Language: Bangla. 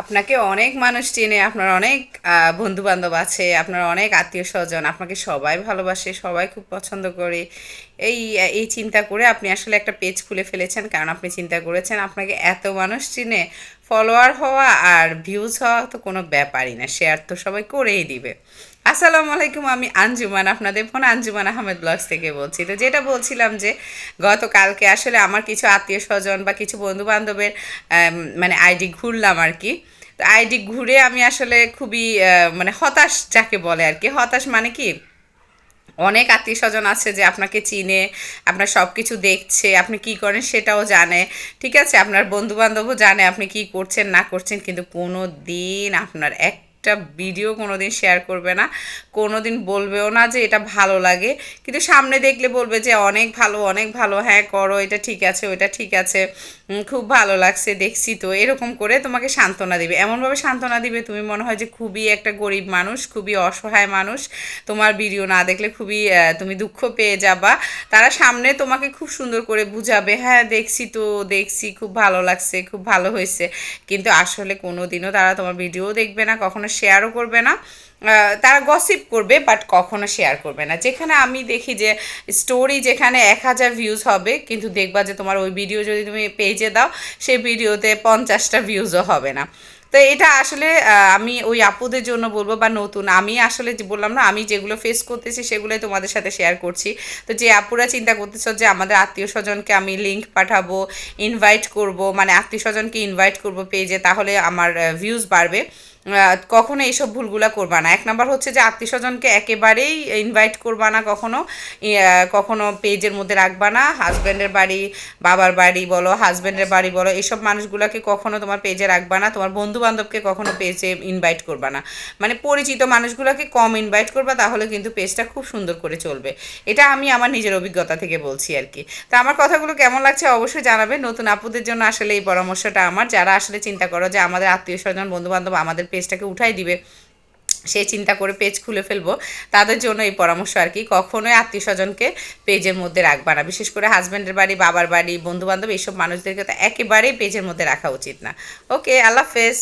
আপনাকে অনেক মানুষ চেনে, আপনার অনেক বন্ধু বান্ধব আছে, আপনার অনেক আত্মীয় স্বজন আপনাকে সবাই ভালোবাসে, সবাই খুব পছন্দ করে। এই এই চিন্তা করে আপনি আসলে একটা পেজ খুলে ফেলেছেন, কারণ আপনি চিন্তা করেছেন আপনাকে এত মানুষ চিনে ফলোয়ার হওয়া আর ভিউজ হওয়া তো কোনো ব্যাপারই না শেয়ার তো সবাই করেই দিবে। আসসালামু আলাইকুম, আমি আঞ্জুমান, আপনাদের ফোন আঞ্জুমান আহমেদ ব্লগস থেকে বলছি। তো যেটা বলছিলাম যে, গতকালকে আসলে আমার কিছু আত্মীয় স্বজন বা কিছু বন্ধু বান্ধবের মানে আইডি ঘুরলাম আর কি। তো আইডি ঘুরে আমি আসলে খুবই মানে হতাশ যাকে বলে আর কি। হতাশ মানে কি? অনেক আত্মীয় স্বজন আছে যে আপনাকে চিনে, আপনার সব কিছু দেখছে, আপনি কি করেন সেটাও জানে, ঠিক আছে? আপনার বন্ধু বান্ধবও জানে আপনি কি করছেন, না করছেন, কিন্তু কোনো দিন আপনার একটা ভিডিও কোনো দিন শেয়ার করবে না। কোনো দিন বলবেও না যে এটা ভালো লাগে। কিন্তু সামনে দেখলে বলবে যে অনেক ভালো অনেক ভালো। হ্যাঁ করো, এটা ঠিক আছে, ওইটা ঠিক আছে। খুব ভালো লাগছে, দেখছি তো। এরকম করে তোমাকে সান্ত্বনা দিবে। এমনভাবে সান্ত্বনা দিবে, তুমি মনে হয় যে খুবই একটা গরিব মানুষ, খুবই অসহায় মানুষ। তোমার ভিডিও না দেখলে খুবই তুমি দুঃখ পেয়ে যাবা। তারা সামনে তোমাকে খুব সুন্দর করে বুঝাবে হ্যাঁ দেখছি তো, দেখছি, খুব ভালো লাগছে, খুব ভালো হয়েছে। কিন্তু আসলে কোনো দিনও তারা তোমার ভিডিও দেখবে না, কখনো শেয়ারও করবে না। তারা গসিপ করবে বাট কখনো শেয়ার করবে না। যেখানে আমি দেখি যে স্টোরি যেখানে এক হাজার ভিউজ হবে, কিন্তু দেখবা যে তোমার ওই ভিডিও যদি তুমি পেজে দাও, সেই ভিডিওতে পঞ্চাশটা ভিউজও হবে না। তো এটা আসলে আমি ওই আপুদের জন্য বলব, বা নতুন, আমি আসলে বললাম না, আমি যেগুলো ফেস করতেছি, সেগুলোই তোমাদের সাথে শেয়ার করছি। তো যে আপুরা চিন্তা করতেছ যে, আমাদের আত্মীয় স্বজনকে আমি লিঙ্ক পাঠাবো ইনভাইট করব মানে আত্মীয় স্বজনকে ইনভাইট করব পেজে তাহলে আমার ভিউজ বাড়বে। কখনো এইসব ভুলগুলা করবা না। এক নাম্বার হচ্ছে যে আত্মীয় স্বজনকে একেবারেই ইনভাইট করবা না কখনো। কখনো পেজের মধ্যে রাখবা না। হাজব্যান্ডের বাড়ি, বাবার বাড়ি বলো হাজব্যান্ডের বাড়ি বলো, এইসব মানুষগুলোকে কখনো তোমার পেজে রাখবা না। তোমার বন্ধু বান্ধবকে কখনো পেজে ইনভাইট করবা না। মানে পরিচিত মানুষগুলোকে কম ইনভাইট করবা, তাহলে কিন্তু পেজটা খুব সুন্দর করে চলবে। এটা আমি আমার নিজের অভিজ্ঞতা থেকে বলছি আর কি। তো আমার কথাগুলো কেমন লাগছে অবশ্যই জানাবে নতুন আপুদের জন্য আসলে এই পরামর্শটা আমার। যারা আসলে চিন্তা করো যে আমাদের আত্মীয় স্বজন বন্ধু বান্ধব আমাদের পেজটাকে উঠাই দিবে, সে চিন্তা করে পেজ খুলে ফেলব। তাদের জন্য এই পরামর্শ আর কি। কখনোই আত্মীয় স্বজনকে পেজের মধ্যে রাখবা না। বিশেষ করে হাজব্যান্ডের বাড়ি, বাবার বাড়ি, বন্ধুবান্ধব, এইসব মানুষদেরকে তো একেবারেই পেজের মধ্যে রাখা উচিত না। ওকে আল্লাহ হাফেজ।